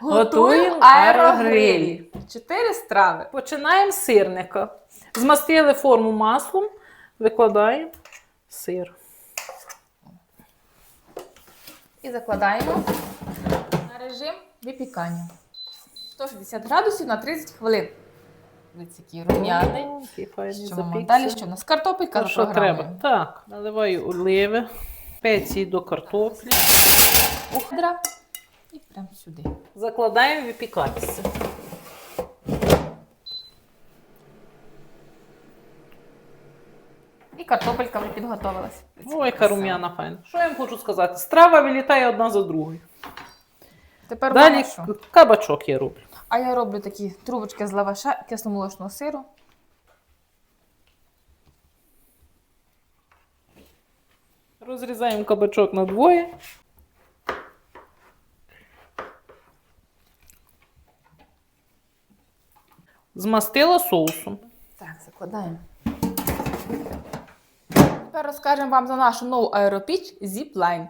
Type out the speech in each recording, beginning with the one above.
Готуємо аерогрилі. Чотири страви. Починаємо з сирника. Змастили форму маслом, викладаємо сир. І закладаємо на режим випікання. 160 градусів на 30 хвилин. Який рум'яний. Файний Що далі? Що в нас? Картопелька Ну, що треба? Так, наливаю оливи, спеції до картоплі. Ухдра. І прямо сюди. Закладаємо випікатися. І картопелька вже підготовилась. Ой, яка рум'яна файна. Що я вам хочу сказати? Страва вилітає одна за другою. Тепер Далі що? кабачок я роблю. А я роблю такі трубочки з лаваша кисломолочного сиру. Розрізаємо кабачок на двоє. Змастила соусом. Так, закладаємо. Тепер розкажемо вам за нашу нову аеропіч Zipline.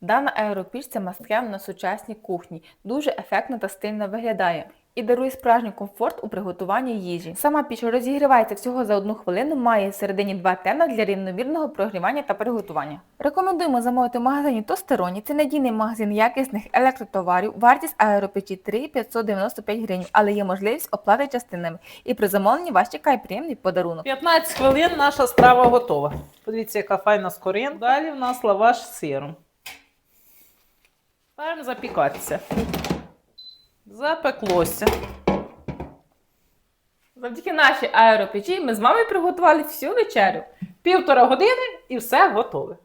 Дана аеропіч це мастхем на сучасній кухні. Дуже ефектно та стильно виглядає. І дарує справжній комфорт у приготуванні їжі. Сама піч розігрівається всього за одну хвилину, має всередині два тена для рівномірного прогрівання та приготування. Рекомендуємо замовити в магазині Тостероні. Це надійний магазин якісних електротоварів. Вартість аеропечі 3 595 гривень, але є можливість оплати частинами. І при замовленні вас чекає приємний подарунок. 15 хвилин наша страва готова. Подивіться, яка файна скоринка. Далі в нас лаваш з сиром. Ставимо запікатися. Запеклося. Завдяки нашій аеропечі ми з вами приготували всю вечерю. Півтора години і все готове.